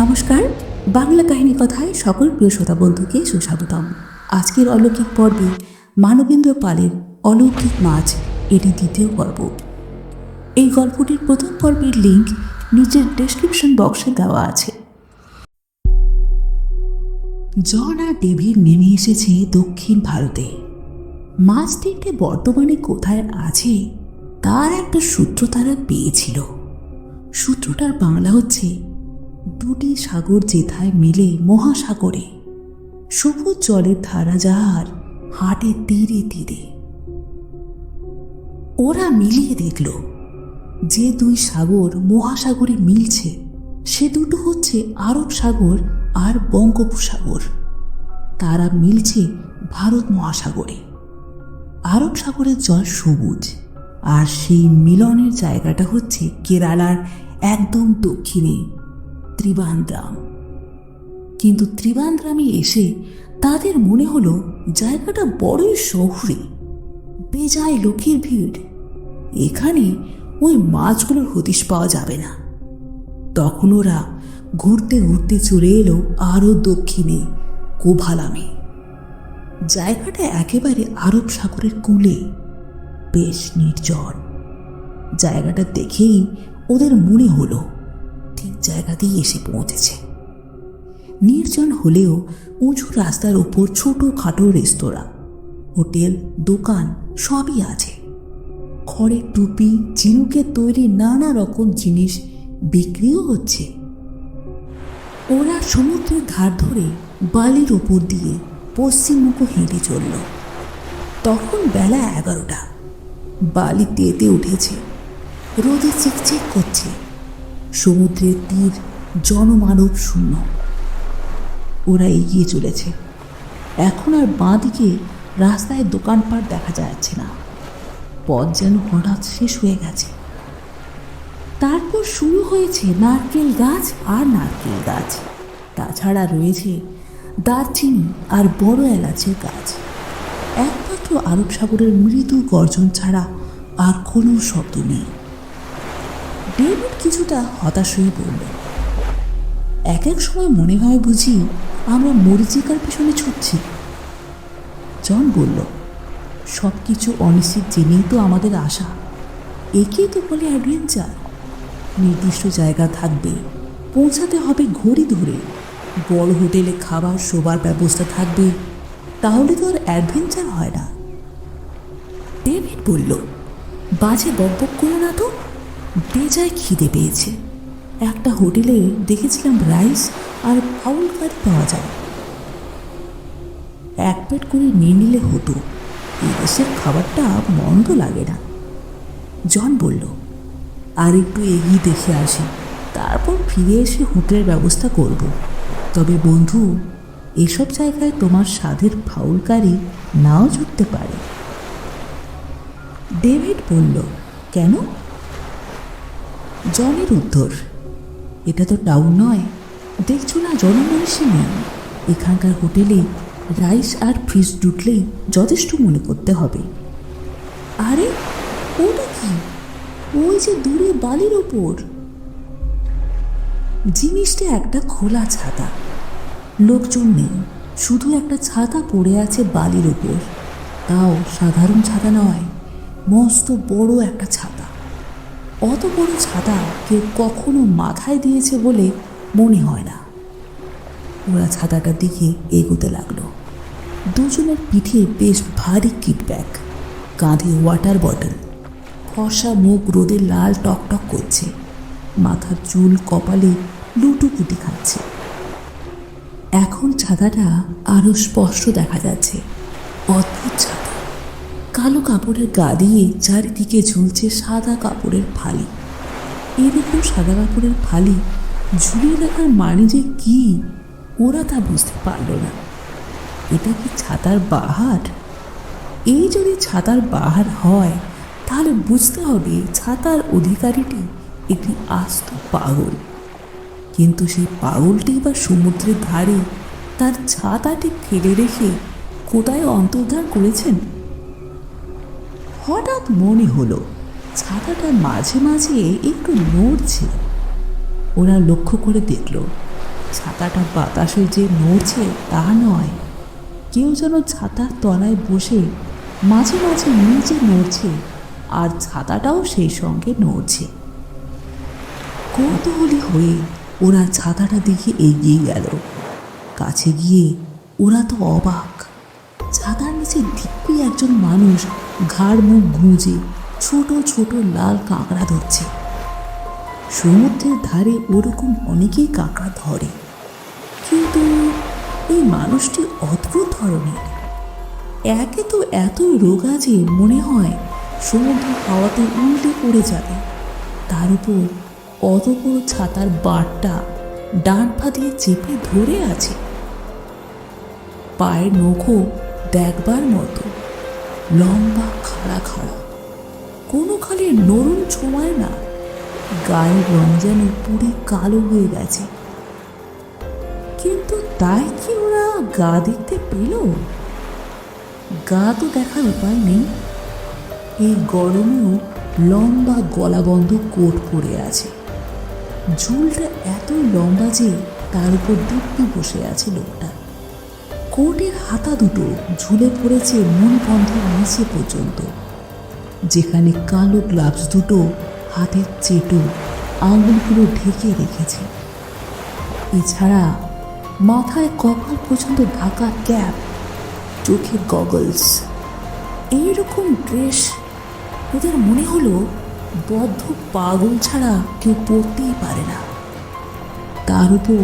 নমস্কার। বাংলা কাহিনী কথায় সকল প্রিয় শ্রোতা বন্ধুকে সুস্বাগতম। আজকের অলৌকিক পর্বে মানবেন্দ্র পালের অলৌকিক মাছ, এটি দ্বিতীয় পর্ব এই গল্পটির প্রথম পর্বের লিঙ্ক নিচের ডেসক্রিপশন বক্সে দেওয়া আছে। জন আর ডেভিড নেমে এসেছে দক্ষিণ ভারতে। মাছ তিনটে বর্তমানে কোথায় আছে, তার একটা সূত্র তারা পেয়েছিল। সূত্রটার বাংলা হচ্ছে দুটি সাগর যেথায় মিলে মহাসাগরে, সবুজ জলের ধারা যাহার হাটে তীরে তীরে। ওরা মিলিয়ে দেখল যে দুই সাগর মহাসাগরে মিলছে, সে দুটো হচ্ছে আরব সাগর আর বঙ্গোপসাগর। তারা মিলছে ভারত মহাসাগরে। আরব সাগরের জল সবুজ, আর সেই মিলনের জায়গাটা হচ্ছে কেরালার একদম দক্ষিণে। ত্রিবান্দ্রাম কিন্তু ত্রিবান্দ্রামে এসে তাদের মনে হলো জায়গাটা বড়ই শহুরে, বেজায় লোকের ভিড়। এখানে ওই মাছগুলোর হদিশ পাওয়া যাবে না। তখন ওরা ঘুরতে ঘুরতে চলে এলো আরও দক্ষিণে, কোভালামে। জায়গাটা একেবারে আরব সাগরের কূলে। বেশ নির্জন। জায়গাটা দেখেই ওদের মনে হলো ঠিক জায়গাতেই এসে পৌঁছেছে। নির্জন হলেও উঁচু রাস্তার ওপর ছোটোখাটো রেস্তোরাঁ, হোটেল, দোকান সবই আছে। খড়ের টুপি, ঝিনুকের তৈরি নানা রকম জিনিস বিক্রিও হচ্ছে। ওরা সমুদ্রের ধার ধরে বালির ওপর দিয়ে পশ্চিমমুখ হেঁটে চলল। তখন বেলা এগারোটা। বালি তেতে উঠেছে। রোদে চিকচিক করছে। সমুদ্রের তীর জনমানব শূন্য। ওরা এগিয়ে চলেছে। এখন আর বাঁ দিকে রাস্তায় দোকানপাট দেখা যাচ্ছে না। পথ যেন হঠাৎ শেষ হয়ে গেছে। তারপর শুরু হয়েছে নারকেল গাছ আর নারকেল গাছ। তাছাড়া রয়েছে দারচিনি আর বড় এলাচের গাছ। একমাত্র আরব সাগরের মৃদু গর্জন ছাড়া আর কোনো শব্দ নেই। ডেভিড কিছুটা হতাশ হয়ে পড়ল। এক এক সময় মনে হয় বুঝি আমরা মরিচিকার পিছনে ছুটছি। জন বলল সব কিছু অনিশ্চিত জেনেই তো আমাদের আশা। একেই তো বলে অ্যাডভেঞ্চার। নির্দিষ্ট জায়গা থাকবে, পৌঁছাতে হবে ঘড়ি ধরে। বড় হোটেলে খাবার, শোবার ব্যবস্থা থাকবে, তাহলে তো আর অ্যাডভেঞ্চার হয় না। ডেভিড বলল, বাজে বকবক করো না তো। বেজায় খিদে পেয়েছে। একটা হোটেলে দেখেছিলাম রাইস আর ফাউল কারি পাওয়া যায়। এক প্লেট করে নিয়ে নিলে হতো। এদেশের খাবারটা মন্দ লাগে না। জন বলল, আর একটু এগিয়ে দেখে আসি। তারপর ফিরে এসে হোটেলের ব্যবস্থা করব। তবে বন্ধু, এসব জায়গায় তোমার স্বাদের ফাউলকারি নাও জুটতে পারে। ডেভিড বলল, কেন? জনের উত্তর। এটা তো টাউন নয়। দেখছ না, জনমনীষী নেই। এখানকার হোটেলে রাইস আর ফ্রিজ জুটলেই যথেষ্ট মনে করতে হবে। আরে, ওটা কি? ওই যে দূরে বালির ওপর। জিনিসটা একটা খোলা ছাতা। লোকজন নেই। শুধু একটা ছাতা পড়ে আছে বালির ওপর। তাও সাধারণ ছাতা নয়, মস্ত বড় একটা ছাতা। অত বড় ছাতা কেউ কখনো মাথায় দিয়েছে বলে মনে হয় না। ওরা ছাতাটার দিকে এগোতে লাগল। দুজনের পিঠে বেশ ভারী কিট ব্যাগ, কাঁধে ওয়াটার বটল, ফর্সা মুখ রোদে লাল টকটক করছে, মাথার চুল কপালে লুটুপুটি খাচ্ছে। এখন ছাতাটা আরও স্পষ্ট দেখা যাচ্ছে। অদ্ভুত কালো কাপড়ের গা দিয়ে চারিদিকে ঝুলছে সাদা কাপড়ের ফালি। এরকম সাদা কাপড়ের ফালি ঝুলিয়ে রাখার মানে যে কি, ওরা তা বুঝতে পারল না। এটা কি ছাতার বাহার? এই যদি ছাতার বাহার হয়, তাহলে বুঝতে হবে ছাতার অধিকারীটি একটি আস্ত পাগল। কিন্তু সেই পাগলটি বা সমুদ্রের ধারে তার ছাতাটি ফেলে রেখে কোথায় অন্তর্ধান করেছেন? হঠাৎ মনে হলো, ছাতাটা মাঝে মাঝে একটু নড়ছে। ওরা লক্ষ্য করে দেখল, ছাতাটা বাতাসে যে নড়ছে তা নয়। কেউ যেন ছাতার তলায় বসে মাঝে মাঝে নিচে নড়ছে আর ছাতাটাও সেই সঙ্গে নড়ছে। কৌতূহলী হয়ে ওরা ছাতাটা দিকে এগিয়ে গেল। কাছে গিয়ে ওরা তো অবাক। ছাতার নিচে দিব্যি একজন মানুষ ঘাড় মুখ গুঁজে ছোট ছোট লাল কাঁকড়া ধরছে। সমুদ্রের ধারে ওরকম অনেকেই কাঁকড়া ধরে। কিন্তু এই মানুষটি অদ্ভুত ধরনের। একে তো এত রোগা যে মনে হয় সমুদ্র হাওয়াতে উল্টে পড়ে যাবে। তার উপর অত বড় ছাতার বারটা ডান পা দিয়ে চেপে ধরে আছে। পায়ের নখও দেখবার মতো। লম্বা, খাড়া খাড়া। কোনো খালি নরম ছোঁয়ায় না, গায়ের রং যেন পুরে কালো হয়ে গেছে। কিন্তু তাই কি ওরা গা দেখতে পেল? গা তো দেখার উপায় নেই। এই গরমেও লম্বা গলাবন্ধ কোট পরে আছে। ঝুলটা এত লম্বা যে তার উপর দিব্যি বসে আছে লোকটা। কোটের হাতা দুটো ঝুলে পড়েছে মন বন্ধের নিচে পর্যন্ত। যেখানে কালো গ্লাভস দুটো হাতের চেটো আঙুলগুলো ঢেকে রেখেছে। এছাড়া মাথায় কপাল পর্যন্ত ঢাকা ক্যাপ, চোখে গগলস এইরকম ড্রেস ওদের মনে হলো বদ্ধ পাগল ছাড়া কেউ পড়তেই পারে না। তার উপর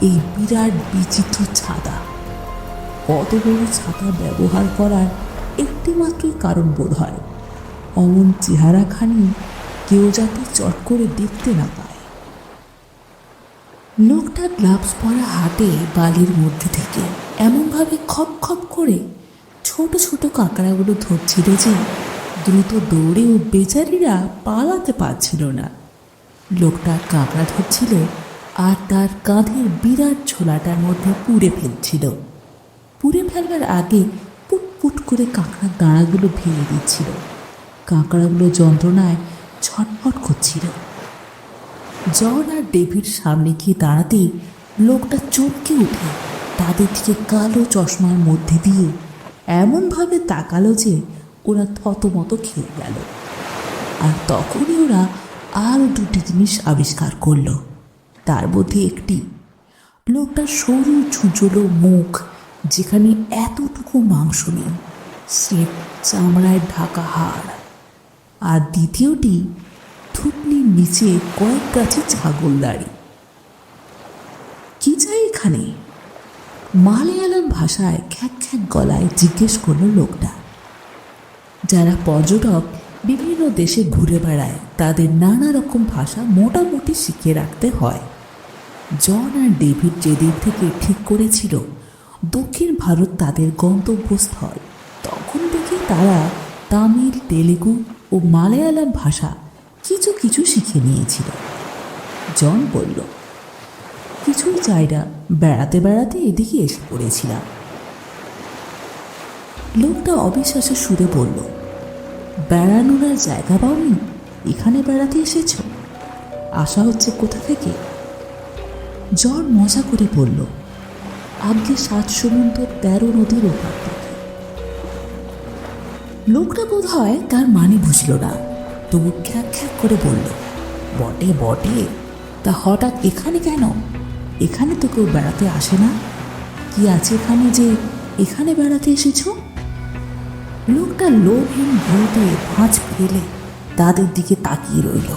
এই বিরাট বিচিত্র ছাতা কত বড় ছাতা ব্যবহার করার একটি মাত্রই কারণ বোধ হয় অমন চেহারাখানি কেউ যাতে চট করে দেখতে না পায়। লোকটা গ্লাভস পরা হাতে বালির মধ্যে থেকে এমনভাবে খপ খপ করে ছোট ছোট কাঁকড়াগুলো ধরছিল যে দ্রুত দৌড়েও বেচারিরা পালাতে পারছিল না। লোকটা কাঁকড়া ধরছিল আর তার কাঁধের বিরাট ঝোলাটার মধ্যে পুড়ে ফেলছিল। পুড়ে ফেলবার আগে পুট পুট করে কাঁকড়ার দাঁড়াগুলো ভেঙে দিচ্ছিল। কাঁকড়াগুলো যন্ত্রণায় ছটফট করছিল। জন আর ডেভিড সামনে গিয়ে দাঁড়াতেই লোকটা চমকে উঠে তাদের দিকে কালো চশমার মধ্যে দিয়ে এমনভাবে তাকালো যে ওরা থতমত খেয়ে গেল। আর তখনই ওরা আরও দুটি জিনিস আবিষ্কার করল। তার মধ্যে একটি, লোকটার সরু ঝুঁচলো মুখ যেখানে এতটুকু মাংস নেই, স্রেফ চামড়ায় ঢাকা হাড়। আর দ্বিতীয়টি, থুতনির নিচে কয়েক গাছে ছাগল দাড়ি। কি চাই এখানে? মালয়ালম ভাষায় খ্যাক খ্যাক গলায় জিজ্ঞেস করল লোকটা। যারা পর্যটক বিভিন্ন দেশে ঘুরে বেড়ায়, তাদের নানা রকম ভাষা মোটামুটি শিখে রাখতে হয়। জন আর ডেভিড যেদিন থেকে ঠিক করেছিল দক্ষিণ ভারত তাদের গন্তব্যস্থল। তখন থেকে তারা তামিল, তেলেগু ও মালায়ালাম ভাষা কিছু কিছু শিখে নিয়েছিল। জন বলল কিছুই চাই না বেড়াতে বেড়াতে এদিকে এসে পড়েছিলাম। লোকটা অবিশ্বাসের সুরে বলল, বেড়ানোর আর জায়গা পাওনি? এখানে বেড়াতে এসেছ? আশা হচ্ছে কোথা থেকে? জন মজা করে বলল আগে সাত সমুদ্র, তেরো নদীর ওপার লোকটা বোধ হয় তার মানে বুঝল না। তবু খ্যাক খ্যাক করে বলল, বটে বটে, তা হঠাৎ এখানে কেন? এখানে তো কেউ বেড়াতে আসে না। কি আছে এখানে যে এখানে বেড়াতে এসেছ? লোকটা লোভহীন ভুলতে ভাঁজ ফেলে তাদের দিকে তাকিয়ে রইল।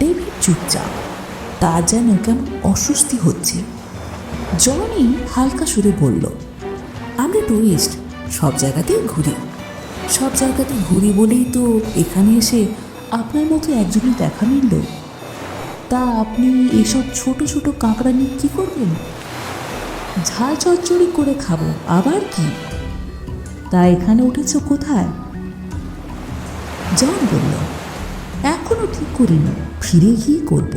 ডেভিড চুপচাপ, তার যেন কেমন অস্বস্তি হচ্ছে। জনি হালকা সুরে বলল, আমরা টুরিস্ট সব জায়গাতেই ঘুরি। সব জায়গাতে ঘুরি বলেই তো এখানে এসে আপনার মতো একজনের দেখা মিলল। তা আপনি এসব ছোট ছোট কাঁকড়া নিয়ে কী করবেন? ঝাল চচ্চড়ি করে খাব, আবার কি? তা এখানে উঠেছ কোথায়? জন বলল, এখনও ঠিক করিনি, ফিরে গিয়ে করব।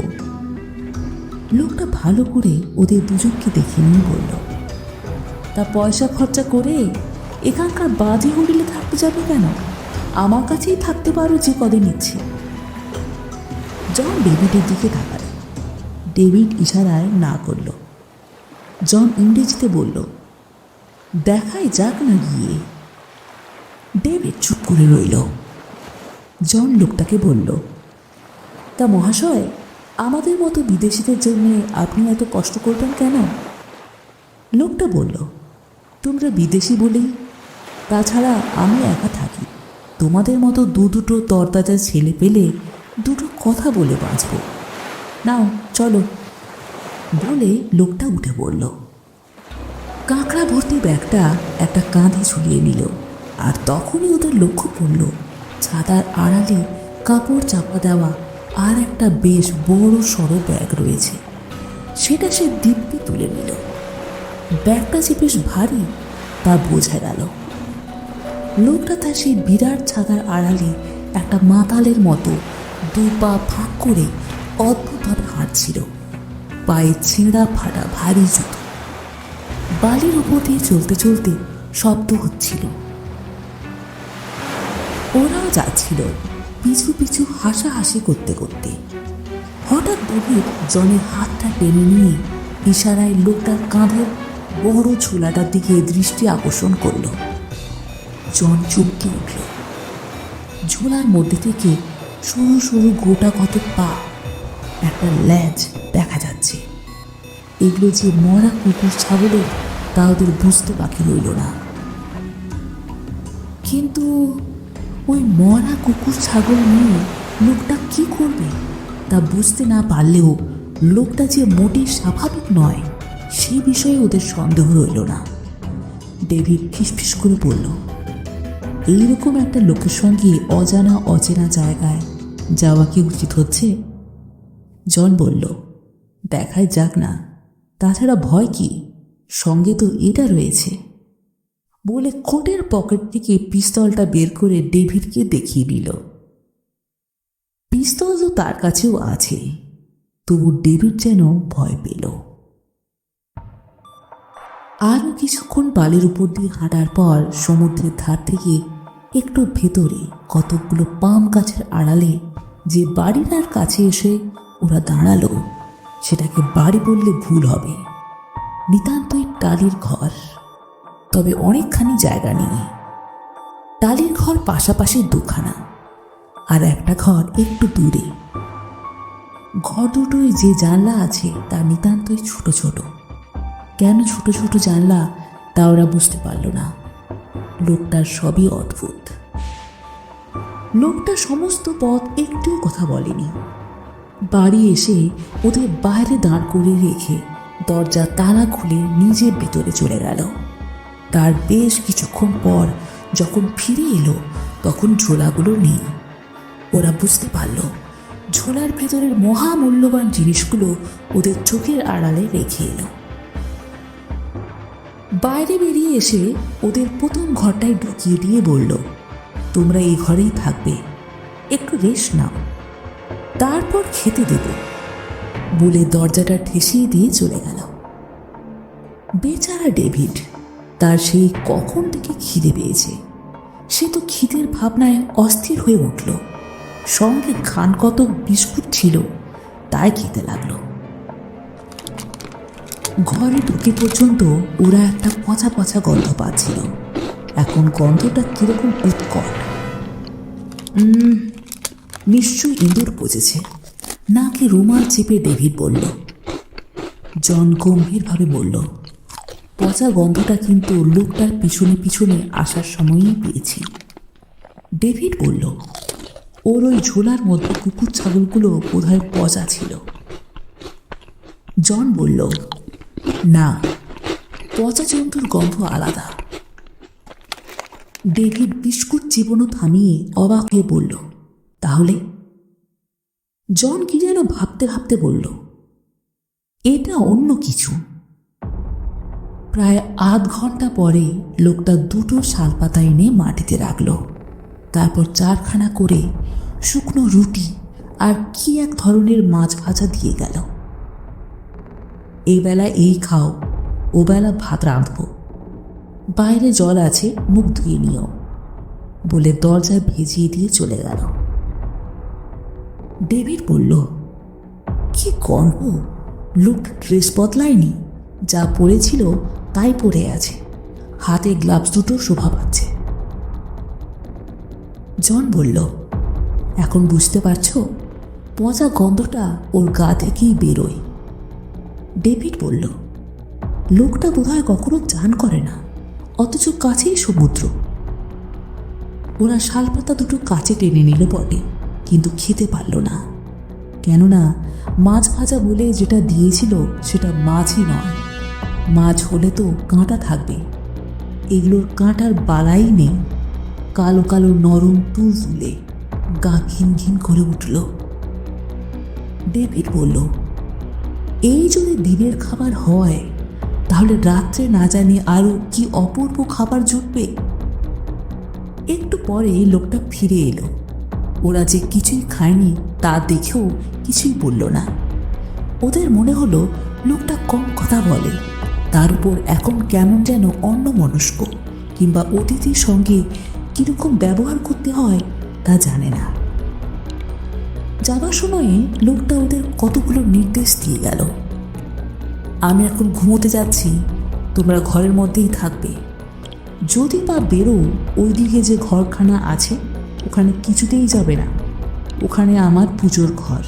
লোকটা ভালো করে ওদের দুজনকে দেখে নিয়ে বলল, তা পয়সা খরচা করে এখানকার বাজে হোটেলে থাকতে যাবে কেন? আমার কাছেই থাকতে পারো যে কদিন ইচ্ছে জন ডেভিডের দিকে তাকাল। ডেভিড ইশারায় না করল। জন ইংরেজিতে বলল, দেখাই যাক না গিয়ে। ডেভিড চুপ করে রইল। জন লোকটাকে বলল, তা মহাশয় আমাদের মতো বিদেশিদের জন্য আপনি এত কষ্ট করবেন কেন? লোকটা বলল, তোমরা বিদেশি বলেই। তাছাড়া আমি একা থাকি। তোমাদের মতো দু দুটো তরতাজা ছেলে পেলে দুটো কথা বলে বাঁচব। নাও, চলো। বলে লোকটা উঠে পড়ল। কাঁকড়া ভর্তি ব্যাগটা একটা কাঁধে ঝুলিয়ে নিল আর তখনই ওদের লক্ষ্য পড়ল ছাতার আড়ালে কাপড় চাপা দেওয়া আর একটা বেশ বড় সড়ো ব্যাগ রয়েছে। সেটা সে দিব্যি তুলে নিল। ব্যাগটা যে বেশ ভারী, তা বোঝা গেল। লোকটা তার সেই বিরাট ছাতার আড়ালে একটা মাতালের মতো দু পা ফাঁক করে অদ্ভুতভাবে হাঁটছিল। পায়ে ছেঁড়া ফাটা ভারী জুতো। বালির উপর দিয়ে চলতে চলতে শব্দ হচ্ছিল। ওরাও যাচ্ছিল। পিছু পিছু হাসাহাসি করতে করতে। হঠাৎ ডেভিড জনের হাতটা টেনে নিয়ে ইশারায় লোকটার কাঁধের বড় ঝোলাটার দিকে দৃষ্টি আকর্ষণ করল। জন চমকে উঠল। ঝোলার মধ্যে থেকে সরু সরু গোটা কত পা, একটা ল্যাজ দেখা যাচ্ছে। এগুলো যে মরা কুকুর, ছাগলের, তা ওদের বুঝতে বাকি রইল না। কিন্তু ওই মরা কুকুর ছাগল নিয়ে লোকটা কি করবে তা বুঝতে না পারলেও লোকটা যে মোটেই স্বাভাবিক নয়, সে বিষয়ে ওদের সন্দেহ রইল না। ডেভিড ফিসফিস করে বলল, এইরকম একটা লোকের সঙ্গে অজানা, অচেনা জায়গায় যাওয়া কি উচিত হচ্ছে? জন বলল, দেখাই যাক না। তাছাড়া ভয় কি? সঙ্গে তো এটা রয়েছে। বলে কোটের পকেট থেকে পিস্তলটা বের করে ডেভিডকে দেখিয়ে দিল। পিস্তল তো তার কাছেও আছে, তবু ডেভিড যেন ভয় পেল। আরও কিছুক্ষণ বালির উপর দিয়ে হাঁটার পর সমুদ্রের ধার থেকে একটু ভেতরে কতকগুলো পাম গাছের আড়ালে যে বাড়িটার কাছে এসে ওরা দাঁড়াল, সেটাকে বাড়ি বললে ভুল হবে। নিতান্তই টালির ঘর। তবে অনেকখানি জায়গা নিয়ে টালির ঘর পাশাপাশি দুখানা, আর একটা ঘর একটু দূরে। ঘর দুটোই যে জানলা আছে, তা নিতান্তই ছোট ছোট। কেন ছোট ছোট জানলা, তা ওরা বুঝতে পারল না। লোকটার সবই অদ্ভুত। লোকটা সমস্ত পথ একটুও কথা বলেনি। বাড়ি এসে ওদের বাইরে দাঁড় করে রেখে দরজা তালা খুলে নিজের ভেতরে চলে গেল। তার বেশ কিছুক্ষণ পর যখন ফিরে এলো, তখন ঝোলাগুলো নেই। ওরা বুঝতে পারল, ঝোলার ভেতরের মহামূল্যবান জিনিসগুলো ওদের চোখের আড়ালে রেখে এলো। বাইরে বেরিয়ে এসে ওদের প্রথম ঘরটায় ঢুকিয়ে দিয়ে বলল, তোমরা এই ঘরেই থাকবে, একটু রেস্ট নাও। তারপর খেতে দেব। বলে দরজাটা ঠেসিয়ে দিয়ে চলে গেল। বেচারা ডেভিড তার সেই কখন থেকে খিদে পেয়েছে? সে তো খিদের ভাবনায় অস্থির হয়ে উঠল। সঙ্গে খান কত বিস্কুট ছিল, তাই খেতে লাগল। ঘরে ঢুকে পর্যন্ত ওরা একটা পচা পচা গন্ধ পাচ্ছিল। এখন গন্ধটা কীরকম উৎকট। নিশ্চয়ই ইঁদুর পচেছে। নাকে রুমাল চেপে ডেভিড বলল, জন গম্ভীরভাবে বলল পচা গন্ধটা কিন্তু লোকটার পিছনে পিছনে আসার সময়ই পেয়েছি। ডেভিড বলল, ওর ওই ঝোলার মধ্যে কুকুর ছাগলগুলো বোধহয় পচা ছিল। জন বলল, না, পচা জন্তুর গন্ধ আলাদা। ডেভিড বিস্কুট জীবনও থামিয়ে অবাক হয়ে বলল, তাহলে? জন কি যেন ভাবতে ভাবতে বলল, এটা অন্য কিছু। প্রায় আধ ঘণ্টা পরে লোকটা দুটো শালপাতা এনে মাটিতে রাখল। তারপর চারখানা করে শুকনো রুটি আর কি এক ধরনের মাছ ভাজা দিয়ে গেল। এই বেলা এই খাও ও বেলা ভাত রাঁধব। বাইরে জল আছে, মুখ ধুয়ে নিও বলে দরজায় ভেজিয়ে দিয়ে চলে গেল। ডেভিড বলল, কি গন্ধ! লোকটা ড্রেস বদলায়নি, যা পরেছিল তাই পরে আছে। হাতে গ্লাভস দুটো শোভা পাচ্ছে। জন বলল, এখন বুঝতে পারছ? পচা গন্ধটা ওর গা থেকেই বেরোয়। ডেভিড বলল, লোকটা বোধহয় কখনো চান করে না, অথচ কাছেই সমুদ্র। ওরা শালপাতা দুটো কাছে টেনে নিল বটে, কিন্তু খেতে পারল না। কেননা মাছ ভাজা বলে যেটা দিয়েছিল সেটা মাছই নয়। মাছ হলে তো কাঁটা থাকবে। এগুলোর কাঁটার বালাই নেই। কালো কালো নরম তুল তুলে গা ঘিন ঘিন করে উঠল। ডেভিড বলল, এই যদি দিনের খাবার হয়, তাহলে রাত্রে না জানি আরও কি অপূর্ব খাবার জুটবে? একটু পরে লোকটা ফিরে এলো। ওরা যে কিছুই খায়নি তা দেখেও কিছুই বলল না। ওদের মনে হলো লোকটা কম কথা বলে। তার উপর এখন কেমন যেন অন্য মনস্ক কিংবা অতিথির সঙ্গে কীরকম ব্যবহার করতে হয় তা জানে না। যাবার সময়ে লোকটা ওদের কতগুলো নির্দেশ দিয়ে গেল। আমি এখন ঘুমোতে যাচ্ছি, তোমরা ঘরের মধ্যেই থাকবে। যদি বা বেরো, ওইদিকে যে ঘরখানা আছে, ওখানে কিছুতেই যাবে না। ওখানে আমার পুজোর ঘর।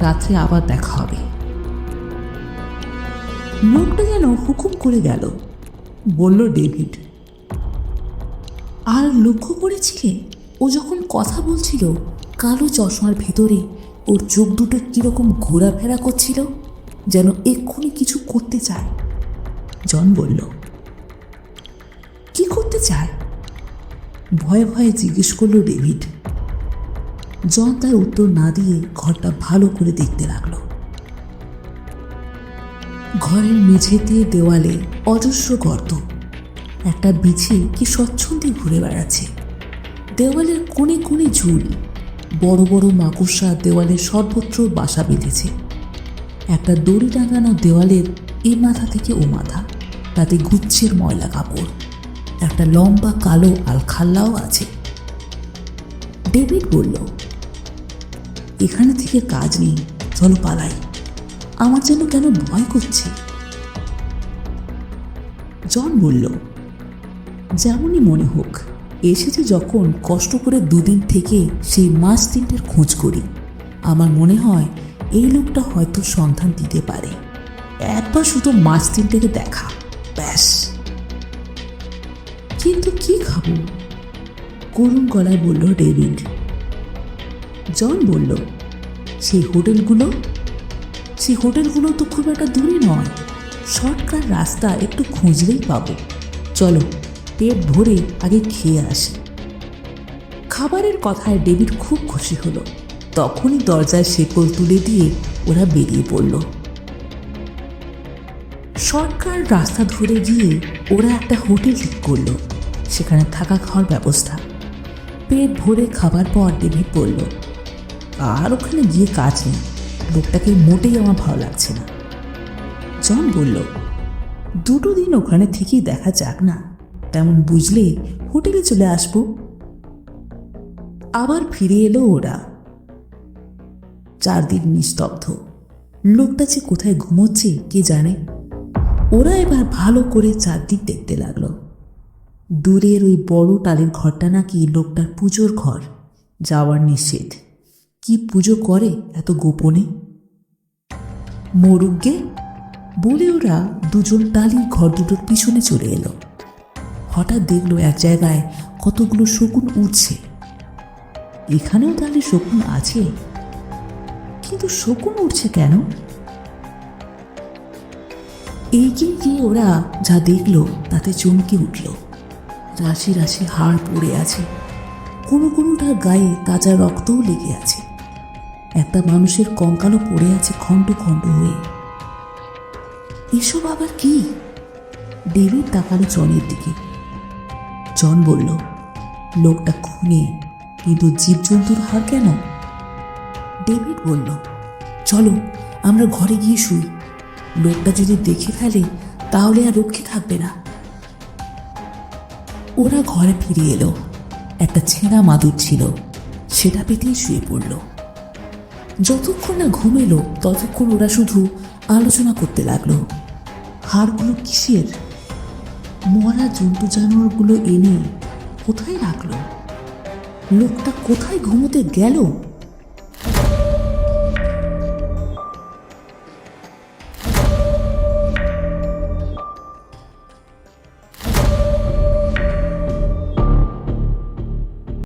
রাত্রে আবার দেখা হবে। লোকটা যেন হুকুম করে গেল। বলল, ডেভিড, আর লক্ষ্য করেছিলে? ও যখন কথা বলছিল, কালো চশমার ভেতরে ওর চোখ দুটো কীরকম ঘোরাফেরা করছিল, যেন এক্ষুনি কিছু করতে চায়। জন বলল, কি করতে চায়? ভয়ে ভয়ে জিজ্ঞেস করল, ডেভিড। জন তার উত্তর না দিয়ে ঘরটা ভালো করে দেখতে লাগল। ঘরের মেঝেতে দেওয়ালে অজস্র গর্ত। একটা বিছে কি স্বচ্ছন্দে ঘুরে বেড়াচ্ছে। দেওয়ালের কোণে কোণে ঝুল, বড় বড় মাকড়সা দেওয়ালের সর্বত্র বাসা বেঁধেছে। একটা দড়ি টাঙানো দেওয়ালের এ মাথা থেকে ও মাথা, তাতে গুচ্ছের ময়লা কাপড়, একটা লম্বা কালো আলখাল্লাও আছে। ডেভিড বলল, এখানে থেকে কাজ নেই, চলো পালাই। আমার যেন কেন ভয় করছে? জন বলল, যেমনই মনে হোক, এসেছে যখন কষ্ট করে দুদিন থেকে সেই মাস তিনটের খোঁজ করি। আমার মনে হয় এই লোকটা হয়তো সন্ধান দিতে পারে। একবার শুধু মাস তিনটেকে দেখা, ব্যাস। কিন্তু কি খাব? করুণ গলায় বলল ডেভিড। জন বলল, সেই হোটেলগুলো সেই হোটেলগুলো তো খুব একটা দূরে নয়। শর্টকাট রাস্তা একটু খুঁজলেই পাবো। চলো, পেট ভরে আগে খেয়ে আসি। খাবারের কথায় ডেভিড খুব খুশি হলো। তখনই দরজায় শেকল তুলে দিয়ে ওরা বেরিয়ে পড়ল। শর্টকাট রাস্তা ধরে গিয়ে ওরা একটা হোটেল ঠিক করল। সেখানে থাকা খাওয়ার ব্যবস্থা। পেট ভরে খাবার পর ডেভিড বলল, আর ওখানে গিয়ে কাজ নেই। লোকটাকে মোটেই আমার ভালো লাগছে না। জন বলল, দুটো দিন ওখানে থেকেই দেখা যাক না। তেমন বুঝলে হোটেলে চলে আসব। আবার ফিরে এলো ওরা। চারদিন নিস্তব্ধ। লোকটা যে কোথায় ঘুমোচ্ছে কে জানে? ওরা এবার ভালো করে চারদিক দেখতে লাগল। দূরের ওই বড় টালের ঘরটা নাকি লোকটার পুজোর ঘর, যাওয়ার নিষেধ। কি পুজো করে এত গোপনে? মরুগ্গে বলে ওরা দুজন টালির ঘর দুটোর পিছনে চলে এলো। হঠাৎ দেখল এক জায়গায় কতগুলো শকুন উঠছে এখানেও তাহলে শকুন আছে। কিন্তু শকুন উঠছে কেন? এগিয়ে গিয়ে ওরা যা দেখল তাতে চমকে উঠল। রাশি রাশি হাড় পড়ে আছে। কোনো কোনোটার গায়ে তাজা রক্তও লেগে আছে। একটা মানুষের কঙ্কালও পড়ে আছে খণ্ড খণ্ড হয়ে। এসব আবার কি? ডেভিড তাকালো জনের দিকে। জন বলল, লোকটা খুনে, কিন্তু জীবজন্তুর হার কেন? ডেভিড বলল, চলো, আমরা ঘরে গিয়ে শুই। লোকটা যদি দেখে ফেলে, তাহলে আর রক্ষে থাকবে না। ওরা ঘরে ফিরে এলো। একটা ছেঁড়া মাদুর ছিল, সেটা পেতেই শুয়ে পড়ল। যতক্ষণ না ঘুম এলো, ততক্ষণ ওরা শুধু আলোচনা করতে লাগল। হাড়গুলো কিসের? মরা জন্তু জানোয়ারগুলো এনে কোথায় রাখল? লোকটা কোথায় ঘুমোতে গেল?